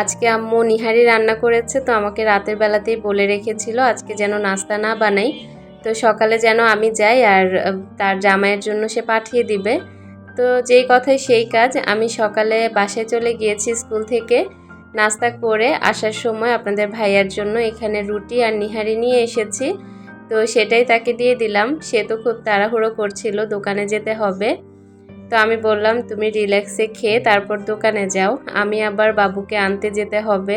আজকে আম্মু নিহারি রান্না করেছে, তো আমাকে রাতের বেলাতেই বলে রেখেছিল আজকে যেন নাস্তা না বানাই। তো সকালে যেন আমি যাই আর তার জামাইয়ের জন্য সে পাঠিয়ে দিবে। তো যেই কথাই সেই কাজ, আমি সকালে বাসায় চলে গিয়েছি স্কুল থেকে নাস্তা করে আসার সময় আপনাদের ভাইয়ার জন্য এখানে রুটি আর নিহারি নিয়ে এসেছি। তো সেটাই তাকে দিয়ে দিলাম, সে তো খুব তাড়াহুড়ো করছিল, দোকানে যেতে হবে। তো আমি বললাম, তুমি রিল্যাক্সে খেয়ে তারপর দোকানে যাও। আমি আবার বাবুকে আনতে যেতে হবে।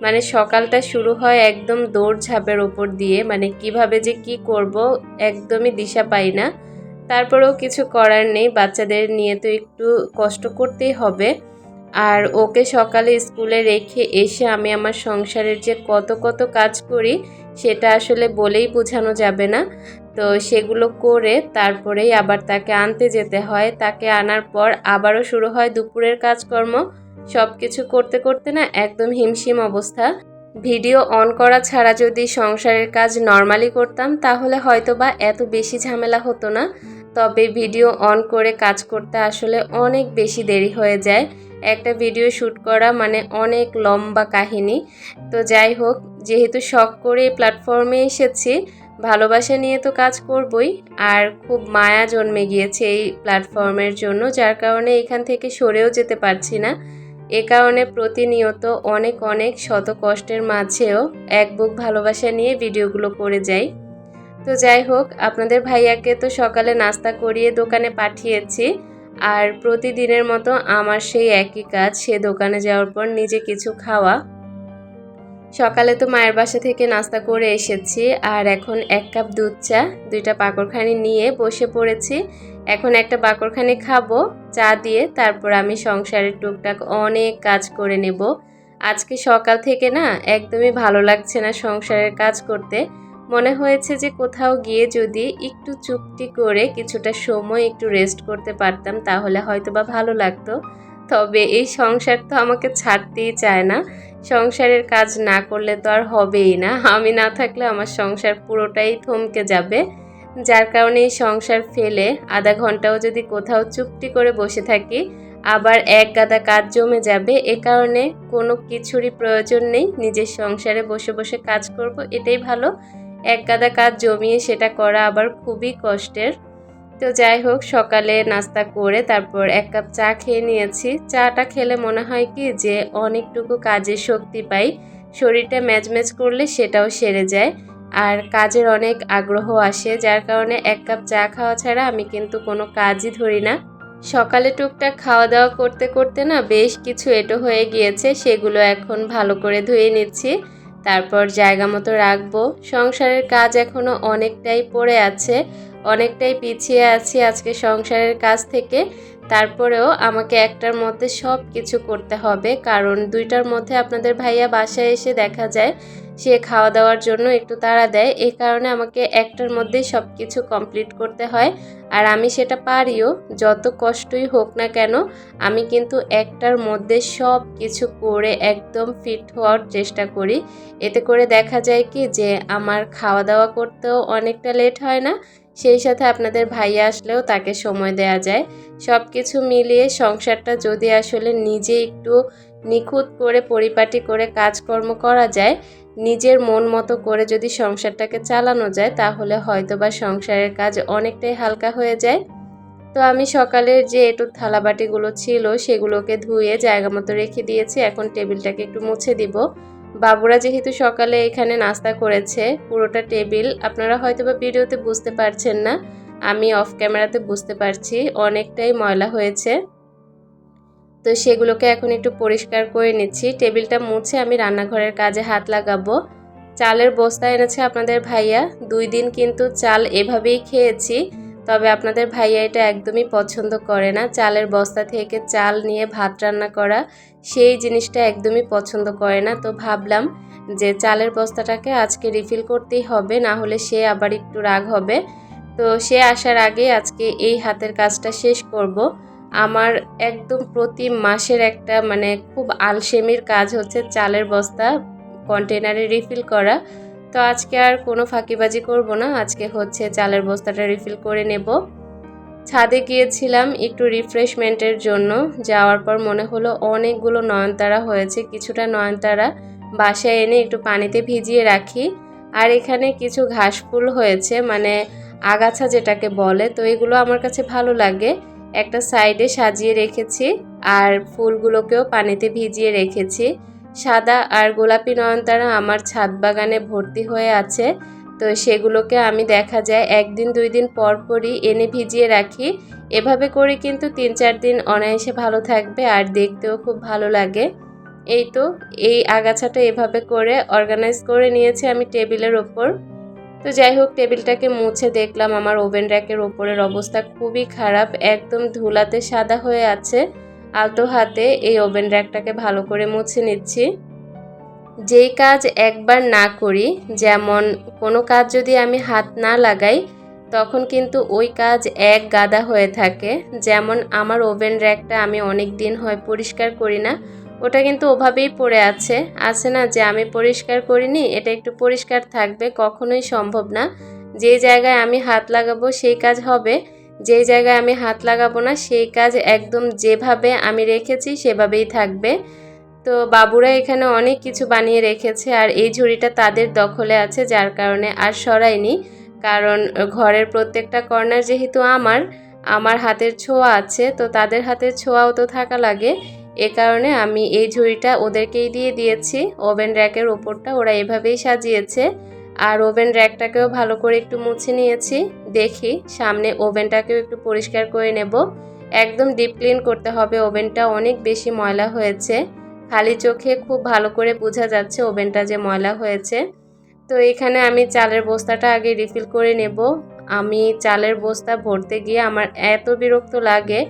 মানে সকালটা শুরু হয় একদম দৌড় ঝাঁপের ওপর দিয়ে। মানে কীভাবে যে কি করব একদমই দিশা পাই না। তারপরেও কিছু করার নেই। বাচ্চাদের নিয়ে তো একটু কষ্ট করতেই হবে। আর ওকে সকালে স্কুলে রেখে এসে আমি আমার সংসারের যে কত কত কাজ করি, সেটা আসলে বলেই বোঝানো যাবে না। তো সেগুলো করে তারপরেই আবার তাকে আনতে যেতে হয়। তাকে আনার পর আবারও শুরু হয় দুপুরের কাজকর্ম। সব কিছু করতে করতে না একদম হিমশিম অবস্থা। ভিডিও অন করা ছাড়া যদি সংসারের কাজ নর্মালি করতাম, তাহলে হয়তো বা এত বেশি ঝামেলা হতো না। তবে ভিডিও অন করে কাজ করতে আসলে অনেক বেশি দেরি হয়ে যায়। একটা ভিডিও শ্যুট করা মানে অনেক লম্বা কাহিনী। তো যাই হোক, যেহেতু শখ করে প্ল্যাটফর্মে এসেছি, ভালোবাসা নিয়ে তো কাজ করবই, আর খুব মায়া জন্মে গিয়েছে এই প্ল্যাটফর্মের জন্য, যার কারণে এখান থেকে সরেও যেতে পারছি না। এ কারণে প্রতিনিয়ত অনেক অনেক শত কষ্টের মাঝেও এক বুক ভালোবাসা নিয়ে ভিডিওগুলো করে যাই। তো যাই হোক, আপনাদের ভাইয়াকে তো সকালে নাস্তা করিয়ে দোকানে পাঠিয়েছি। আর প্রতিদিনের মতো আমার সেই একই কাজ, সে দোকানে যাওয়ার পর নিজে কিছু খাওয়া। সকালে তো মায়ের বাসা থেকে নাস্তা করে এসেছি, আর এখন এক কাপ দুধ চা, দুইটা পাকড়খানি নিয়ে বসে পড়েছি। এখন একটা বাকরখানি খাব, চা দিয়ে তারপর আমি সংসারের টুকটাক অনেক কাজ করে নেব। আজকে সকাল থেকে না, একদমই ভালো লাগছে না সংসারের কাজ করতে। মনে হয়েছে যে কোথাও গিয়ে যদি একটু চুপটি করে কিছুটা সময় একটু রেস্ট করতে পারতাম, তাহলে হয়তো বা ভালো লাগতো। তবে এই সংসার তো আমাকে ছাড়তেই চায় না। সংসারের কাজ না করলে তো আর হবেই না। আমি না থাকলে আমার সংসার পুরোটাই থমকে যাবে। যার কারণে এই সংসার ফেলে আধা ঘন্টাও যদি কোথাও চুপটি করে বসে থাকি, আবার এক গাদা কাজ জমে যাবে, এ কারণে কোনো কিছুরই প্রয়োজন নেই। নিজের সংসারে বসে বসে কাজ করব, এটাই ভালো। এক গাদা কাজ জমিয়ে সেটা করা আবার খুবই কষ্টের। তো যাই হোক, সকালে নাস্তা করে তারপর এক কাপ চা খেয়ে নিয়েছি। চাটা খেলে মনে হয় কি যে অনেকটুকু কাজের শক্তি পাই, শরীরটা ম্যাজম্যাজ করলে সেটাও সেরে যায়। আর কাজের অনেক আগ্রহ আসে, যার কারণে এক কাপ চা খাওয়া ছাড়া আমি কিন্তু কোনো কাজই ধরি না। সকালে টুকটাক খাওয়া দাওয়া করতে করতে না বেশ কিছু এটো হয়ে গিয়েছে, সেগুলো এখন ভালো করে ধুয়ে নিচ্ছি। তারপর জায়গা মতো রাখব। সংসারের কাজ এখনও অনেকটাই পড়ে আছে, অনেকটাই পিছিয়ে আছি আজকে সংসারের কাজ থেকে। তারপরেও আমাকে একটার মধ্যে সব কিছু করতে হবে, কারণ দুইটার মধ্যে আপনাদের ভাইয়া বাসায় এসে দেখা যায়, সে খাওয়া দাওয়ার জন্য একটু তাড়া দেয় এই কারণে আমাকে একটার মধ্যেই সব কিছু কমপ্লিট করতে হয়। আর আমি সেটা পারিও, যত কষ্টই হোক না কেন, আমি কিন্তু একটার মধ্যে সব কিছু করে একদম ফিট হওয়ার চেষ্টা করি। এতে করে দেখা যায় কি যে, আমার খাওয়া দাওয়া করতেও অনেকটা লেট হয় না সেই সাথে আপনাদের ভাইয়া আসলেও তাকে সময় দেওয়া যায়। সব কিছু মিলিয়ে সংসারটা যদি আসলে নিজে একটু নিখুঁত করে, পরিপাটি করে কাজকর্ম করা যায়, নিজের মন মতো করে যদি সংসারটাকে চালানো যায়, তাহলে হয়তো বা সংসারের কাজ অনেকটাই হালকা হয়ে যায়। তো আমি সকালের যে একটু থালাবাটিগুলো ছিল, সেগুলোকে ধুয়ে জায়গা মতো রেখে দিয়েছি। এখন টেবিলটাকে একটু মুছে দিব। বাবুরা যেহেতু সকালে এখানে নাস্তা করেছে, পুরোটা টেবিল, আপনারা হয়তো বা ভিডিওতে বুঝতে পারছেন না, আমি অফ ক্যামেরাতে বুঝতে পারছি, অনেকটাই ময়লা হয়েছে। তো সেগুলোকে এখন একটু পরিষ্কার করে নিচ্ছি, টেবিলটা মুছে আমি রান্নাঘরের কাজে হাত লাগাবো। চালের বস্তা এনেছে আপনাদের ভাইয়া, দুই দিন কিন্তু চাল এভাবেই খেয়েছি। তবে আপনাদের ভাইয়া এটা একদমই পছন্দ করে না। চালের বস্তা থেকে চাল নিয়ে ভাত রান্না করা, সেই জিনিসটা একদমই পছন্দ করে না। তো ভাবলাম যে চালের বস্তাটাকে আজকে রিফিল করতেই হবে, না হলে সে আবার একটু রাগ হবে। তো সে আসার আগে আজকে এই হাতের কাজটা শেষ করব। আমার একদম প্রতি মাসের একটা মানে খুব আলসেমির কাজ হচ্ছে চালের বস্তা কন্টেনারে রিফিল করা। তো আজকে আর কোনো ফাঁকিবাজি করব না। আজকে হচ্ছে চালের বস্তাটা রিফিল করে নেব। ছাদে গিয়েছিলাম একটু রিফ্রেশমেন্টের জন্য। যাওয়ার পর মনে হলো অনেকগুলো নয়নতারা হয়েছে। কিছুটা নয়নতারা বাসায় এনে একটু পানিতে ভিজিয়ে রাখি। আর এখানে কিছু ঘাস ফুল হয়েছে মানে আগাছা যেটাকে বলে। তো এগুলো আমার কাছে ভালো লাগে। একটা সাইডে সাজিয়ে রেখেছি। আর ফুলগুলোকেও পানিতে ভিজিয়ে রেখেছি। সাদা আর গোলাপি নয়নতারা আমার ছাদ বাগানে ভর্তি হয়ে আছে। তো সেগুলোকে আমি দেখা যায় একদিন, দুই দিন পর পরই এনে ভিজিয়ে রাখি। এভাবে করে কিন্তু তিন চার দিন অনায়াসে ভালো থাকবে আর দেখতেও খুব ভালো লাগে। এই তো, এই আগাছাটা এভাবে করে অর্গানাইজ করে নিয়েছি আমি টেবিলের ওপর। তো যাই হোক, টেবিলটাকে মুছে দেখলাম আমার ওভেন র্যাকের ওপরের অবস্থা খুবই খারাপ, একদম ধুলাতে সাদা হয়ে আছে। আলতো হাতে এই ওভেন র্যাকটাকে ভালো করে মুছে নিচ্ছি। যেই কাজ একবার না করি, যেমন কোনো কাজ যদি আমি হাত না লাগাই, তখন কিন্তু ওই কাজ এক গাদা হয়ে থাকে। যেমন আমার ওভেন র্যাকটা আমি অনেক দিন হয় পরিষ্কার করি না, ওটা কিন্তু ওভাবেই পড়ে আছে। আছে না যে আমি পরিষ্কার করিনি, এটা একটু পরিষ্কার থাকবে, কখনোই সম্ভব না। যে জায়গায় আমি হাত লাগাবো, সেই কাজ হবে। যেই জায়গায় আমি হাত লাগাবো না, সেই কাজ একদম যেভাবে আমি রেখেছি সেভাবেই থাকবে। তো বাবুরা এখানে অনেক কিছু বানিয়ে রেখেছে আর এই ঝুড়িটা তাদের দখলে আছে, যার কারণে আর সরাইনি। কারণ ঘরের প্রত্যেকটা কর্নার যেহেতু আমার আমার হাতের ছোঁয়া আছে, তো তাদের হাতের ছোঁয়াও তো থাকা লাগে। এ কারণে আমি এই ঝুড়িটা ওদেরকেই দিয়ে দিয়েছি। ওভেন র্যাকের ওপরটা ওরা এভাবেই সাজিয়েছে। আর ওভেন র্যাকটাকেও ভালো করে একটু মুছে নিয়েছি। দেখি, সামনে ওভেনটাকেও একটু পরিষ্কার করে নেব। একদম ডিপ ক্লিন করতে হবে, ওভেনটা অনেক বেশি ময়লা হয়েছে। খালি চোখে খুব ভালো করে বোঝা যাচ্ছে ওভেনটা যে ময়লা হয়েছে। তো এখানে আমি চালের বস্তাটা আগে রিফিল করে নেব। আমি চালের বস্তা ভরতে গিয়ে আমার এত বিরক্ত লাগে।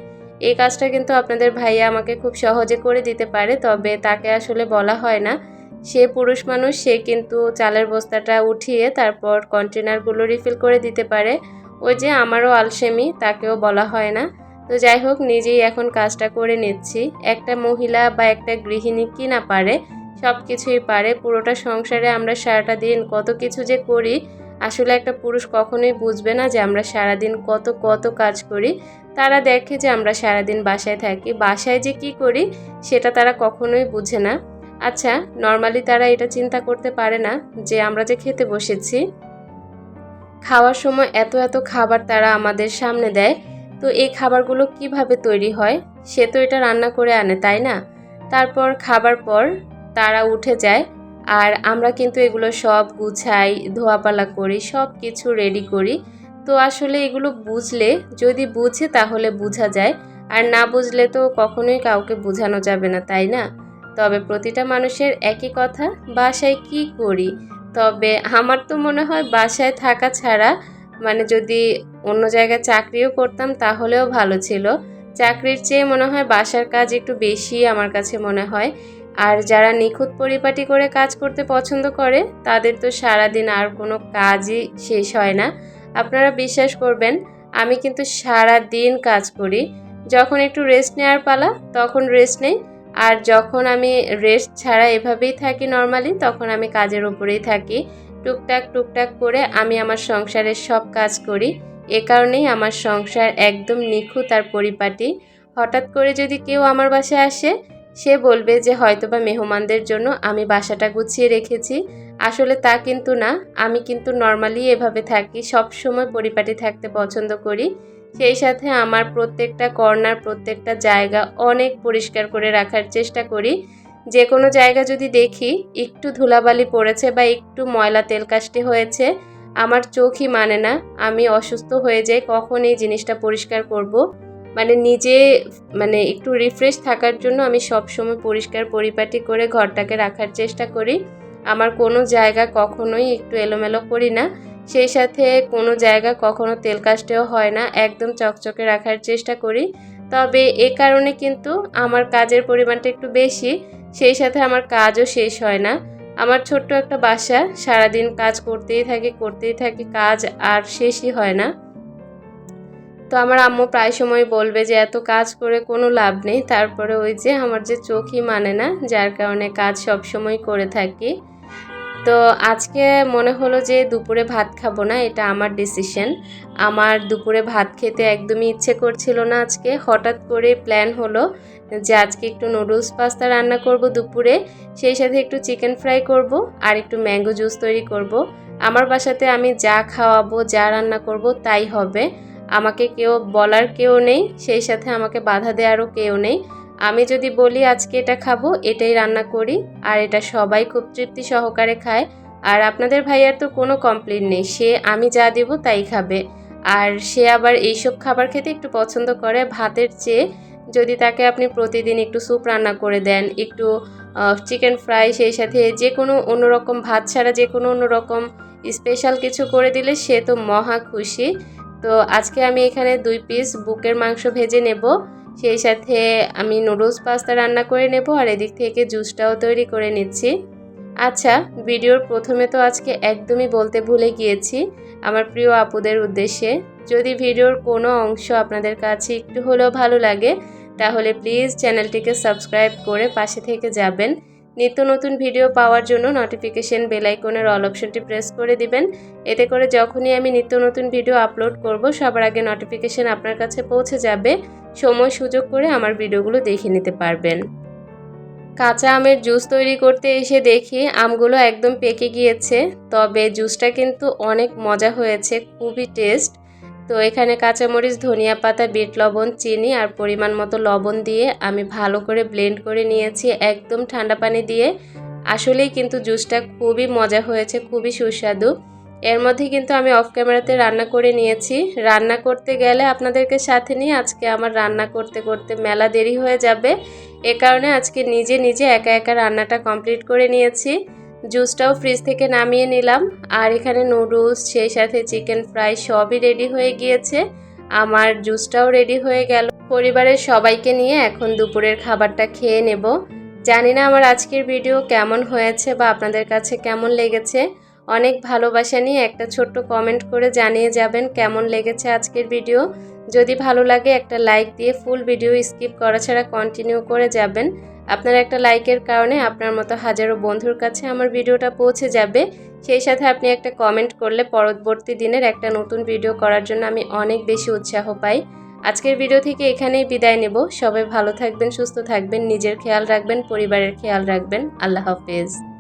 এই কাজটা কিন্তু আপনাদের ভাইয়া আমাকে খুব সহজে করে দিতে পারে, তবে তাকে আসলে বলা হয় না। সে পুরুষ মানুষ, সে কিন্তু চালের বস্তাটা উঠিয়ে তারপর কন্টেনারগুলো রিফিল করে দিতে পারে। ওই যে আমারও আলসেমি, তাকেও বলা হয় না। তো যাই হোক, নিজেই এখন কাজটা করে নিচ্ছি। একটা মহিলা বা একটা গৃহিণী কি না পারে সব কিছুই পারে। পুরোটা সংসারে আমরা সারাটা দিন কত কিছু যে করি, আসলে একটা পুরুষ কখনোই বুঝবে না যে আমরা সারাদিন কত কত কাজ করি। তারা দেখে যে আমরা সারাদিন বাসায় থাকি। বাসায় যে কি করি, সেটা তারা কখনোই বুঝে না। আচ্ছা নর্মালি তারা এটা চিন্তা করতে পারে না যে আমরা যে খেতে বসেছি। খাওয়ার সময় এত এত খাবার তারা আমাদের সামনে দেয়। তো এই খাবারগুলো কীভাবে তৈরি হয়? সে তো এটা রান্না করে আনে, তাই না? তারপর খাবার পর তারা উঠে যায় আর আমরা কিন্তু এগুলো সব গুছাই, ধোয়াপালা করি সব কিছু রেডি করি। তো আসলে এগুলো বুঝলে, যদি বুঝে তাহলে বোঝা যায়। আর না বুঝলে তো কখনোই কাউকে বোঝানো যাবে না, তাই না? তবে প্রতিটা মানুষের একই কথা, বাসায় কি করি? তবে আমার তো মনে হয় বাসায় থাকা ছাড়া মানে যদি অন্য জায়গায় চাকরিও করতাম তাহলেও ভালো ছিল। চাকরির চেয়ে মনে হয় বাসার কাজ একটু বেশি আমার কাছে মনে হয়। আর যারা নিখুঁত পরিপাটি করে কাজ করতে পছন্দ করে, তাদের তো সারাদিন আর কোনো কাজই শেষ হয় না। আপনারা বিশ্বাস করবেন, আমি কিন্তু সারা দিন কাজ করি। যখন একটু রেস্ট নেওয়ার পালা, তখন রেস্ট নেই। আর যখন আমি রেস্ট ছাড়া এভাবেই থাকি নর্মালি তখন আমি কাজের উপরেই থাকি। টুকটাক টুকটাক করে আমি আমার সংসারের সব কাজ করি। এ কারণেই আমার সংসার একদম নিখুঁত আর পরিপাটি। হঠাৎ করে যদি কেউ আমার বাসায় আসে, সে বলবে যে হয়তোবা মেহমানদের জন্য আমি বাসাটা গুছিয়ে রেখেছি। আসলে তা কিন্তু না। আমি কিন্তু নর্মালি এভাবে থাকি সব সময় পরিপাটি থাকতে পছন্দ করি। সেই সাথে আমার প্রত্যেকটা কর্নার, প্রত্যেকটা জায়গা অনেক পরিষ্কার করে রাখার চেষ্টা করি। যে কোনো জায়গা যদি দেখি একটু ধুলাবালি পড়েছে বা একটু ময়লা তেল কাশটি হয়েছে, আমার চোখই মানে না আমি অসুস্থ হয়ে যাই কখন এই জিনিসটা পরিষ্কার করব। মানে নিজে মানে একটু রিফ্রেশ থাকার জন্য আমি সব সময় পরিষ্কার পরিপাটি করে ঘরটাকে রাখার চেষ্টা করি। আমার কোনো জায়গা কখনোই একটু এলোমেলো করি না। সেই সাথে কোনো জায়গা কখনো তেল কাস্টেও হয় না, একদম চকচকে রাখার চেষ্টা করি। তবে এ কারণে কিন্তু আমার কাজের পরিমাণটা একটু বেশি, সেই সাথে আমার কাজও শেষ হয় না। আমার ছোট্ট একটা বাসা, সারাদিন কাজ করতেই থাকি করতেই থাকি, কাজ আর শেষই হয় না। তো আমার আম্মু প্রায় সময় বলবে যে, এত কাজ করে কোনো লাভ নেই। তারপরে ওই যে আমার যে চোখই মানে না, যার কারণে কাজ সব সময় করে থাকি। তো আজকে মনে হলো যে দুপুরে ভাত খাব না, এটা আমার ডিসিশন আমার দুপুরে ভাত খেতে একদমই ইচ্ছে করছিল না আজকে। হঠাৎ করে প্ল্যান হলো যে আজকে একটু নুডলস পাস্তা রান্না করব দুপুরে, সেই সাথে একটু চিকেন ফ্রাই করব আর একটু ম্যাঙ্গো জুস তৈরি করব। আমার বাসাতে আমি যা খাওয়াবো, যা রান্না করব তাই হবে। আমাকে কেউ বলার কেউ নেই, সেই সাথে আমাকে বাধা দেওয়ারও কেউ নেই। আমি যদি বলি আজকে এটা খাব, এটাই রান্না করি, আর এটা সবাই খুব তৃপ্তি সহকারে খায়। আর আপনাদের ভাইয়ার তো কোনো কমপ্লেন নেই, সে আমি যা দেব তাই খাবে। আর সে আবার এইসব খাবার খেতে একটু পছন্দ করে, ভাতের চেয়ে যদি তাকে আপনি প্রতিদিন একটু স্যুপ রান্না করে দেন, একটু চিকেন ফ্রাই সেই সাথে যে কোনো অন্যরকম ভাত ছাড়া যে কোনো অন্যরকম স্পেশাল কিছু করে দিলে সে তো মহা খুশি। তো আজকে আমি এখানে দুই পিস বুকের মাংস ভেজে নেব। সেই সাথে আমি নুডলস পাস্তা রান্না করে নেব আর এদিক থেকে জুসটাও তৈরি করে নিচ্ছি। আচ্ছা ভিডিওর প্রথমে তো আজকে একদমই বলতে ভুলে গিয়েছি আমার প্রিয় আপুদের উদ্দেশ্যে। যদি ভিডিওর কোনো অংশ আপনাদের কাছে একটু হলেও ভালো লাগে, তাহলে প্লিজ চ্যানেলটিকে সাবস্ক্রাইব করে পাশে থেকে যাবেন। নিত্য নতুন ভিডিও পাওয়ার জন্য নোটিফিকেশন বেল আইকনের অল অপশনটি প্রেস করে দিবেন। এতে করে যখনই আমি নিত্য নতুন ভিডিও আপলোড করব, সবার আগে নোটিফিকেশন আপনার কাছে পৌঁছে যাবে। সময় সুযোগ করে আমার ভিডিওগুলো দেখে নিতে পারবেন। কাঁচা আমের জুস তৈরি করতে এসে দেখি আমগুলো একদম পেকে গিয়েছে, তবে জুসটা কিন্তু অনেক মজা হয়েছে, খুবই টেস্ট তো এখানে কাঁচামরিচ, ধনিয়া পাতা, বিট লবণ, চিনি আর পরিমাণ মতো লবণ দিয়ে আমি ভালো করে ব্লেন্ড করে নিয়েছি একদম ঠান্ডা পানি দিয়ে। আসলেই কিন্তু জুসটা খুবই মজা হয়েছে, খুবই সুস্বাদু। এর মধ্যে কিন্তু আমি অফ ক্যামেরাতে রান্না করে নিয়েছি। রান্না করতে গেলে আপনাদেরকে সাথে নিয়ে আজকে আমার রান্না করতে করতে মেলা দেরি হয়ে যাবে। এ কারণে আজকে নিজে নিজে একা একা রান্নাটা কমপ্লিট করে নিয়েছি। জুসটাও ফ্রিজ থেকে নামিয়ে নিলাম। আর এখানে নুডলস, সেই সাথে চিকেন ফ্রাই সবই রেডি হয়ে গিয়েছে। আমার জুসটাও রেডি হয়ে গেল। পরিবারের সবাইকে নিয়ে এখন দুপুরের খাবারটা খেয়ে নেব। জানি না আমার আজকের ভিডিও কেমন হয়েছে বা আপনাদের কাছে কেমন লেগেছে। অনেক ভালোবাসা নিয়ে একটা ছোট্ট কমেন্ট করে জানিয়ে যাবেন কেমন লেগেছে আজকের ভিডিও। যদি ভালো লাগে একটা লাইক দিয়ে ফুল ভিডিও স্কিপ করা ছাড়া কন্টিনিউ করে যাবেন। আপনার একটা লাইকের কারণে আপনার মতো হাজারো বন্ধুর কাছে আমার ভিডিওটা পৌঁছে যাবে। সেই সাথে আপনি একটা কমেন্ট করলে পরবর্তী দিনের একটা নতুন ভিডিও করার জন্য আমি অনেক বেশি উৎসাহ পাই। আজকের ভিডিও থেকে এখানেই বিদায় নেব। সবাই ভালো থাকবেন, সুস্থ থাকবেন, নিজের খেয়াল রাখবেন, পরিবারের খেয়াল রাখবেন। আল্লাহ হাফেজ।